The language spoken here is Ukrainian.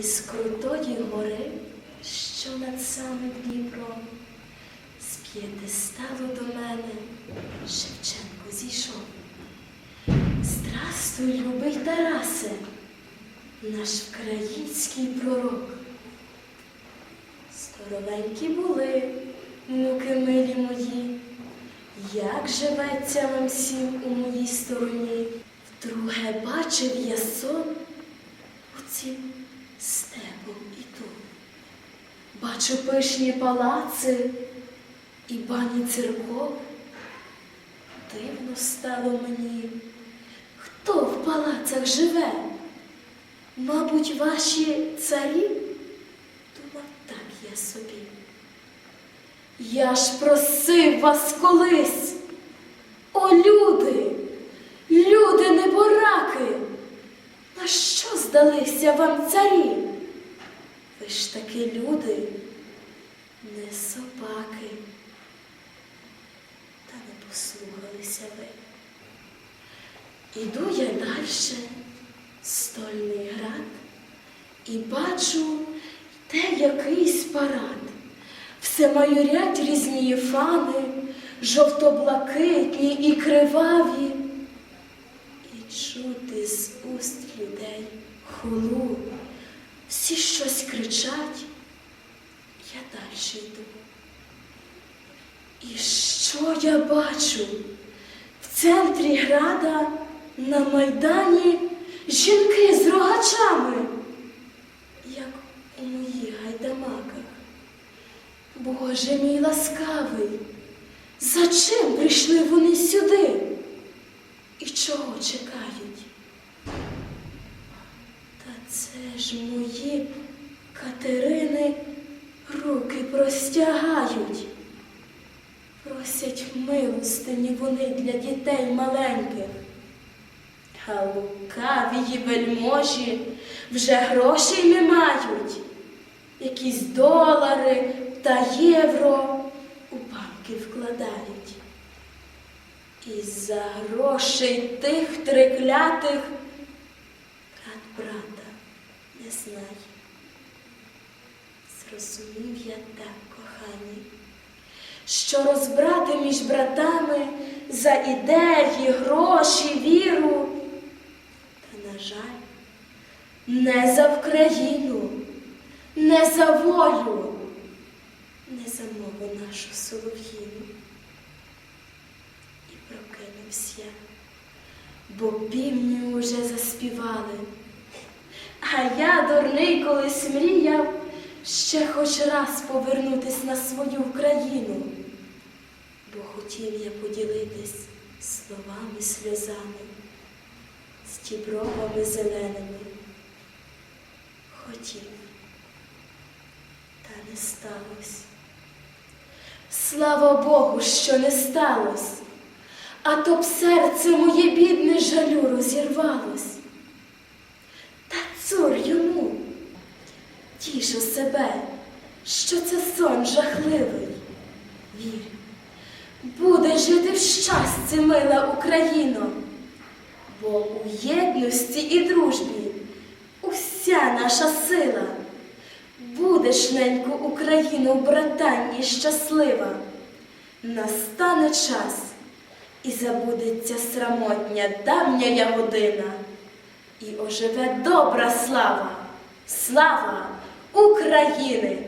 Із крутої гори, що над самим Дніпром, з п'єдесталу до мене Шевченко зійшов. Здрастуй, любий Тарасе, наш український пророк. Здоровенькі були, внуки милі мої, як живеться вам всім у моїй стороні. Вдруге бачив я сон оцім степом іду. Бачу пишні палаци і бані церков. Дивно стало мені, хто в палацах живе? Мабуть, ваші царі? Думав так я собі. Я ж просив вас колись, о люди, люди небораки, на що здалися вам царі? Ви ж таки люди, не собаки, та не послухалися ви. Іду я дальше, стольний град, і бачу те якийсь парад. Все майорять різні фани, жовто-блакитні і криваві. І чути з уст людей хулу. Всі щось кричать, я далі йду. І що я бачу? В центрі града на майдані жінки з рогачами, як у моїх гайдамаках. Боже мій ласкавий, за чим прийшли вони сюди? І чого чекають? Та це ж мої Катерини руки простягають. Просять милостині вони для дітей маленьких. А лукаві вельможі вже грошей не мають. Якісь долари та євро у банки вкладають. І за грошей тих триклятих брат брата не знає. Зрозумів я так, кохані, що розбрати між братами за ідеї, гроші, віру. Та, на жаль, не за Вкраїну, не за волю, не за мову нашу солов'їну. І прокинувся, я, бо півні уже заспівали. А я, дурний, колись мріяв ще хоч раз повернутись на свою Україну, бо хотів я поділитись словами, сльозами, з тібровами зеленими. Хотів, та не сталося. Слава Богу, що не сталося, а то б серце моє бідне жалю розірвалось. Себе, що це сон жахливий. Вір, буде жити в щасті, мила Україно, бо у єдності і дружбі уся наша сила. Будеш, неньку, Україну, братанні щаслива. Настане час, і забудеться срамотня давня година, і оживе добра слава, слава України!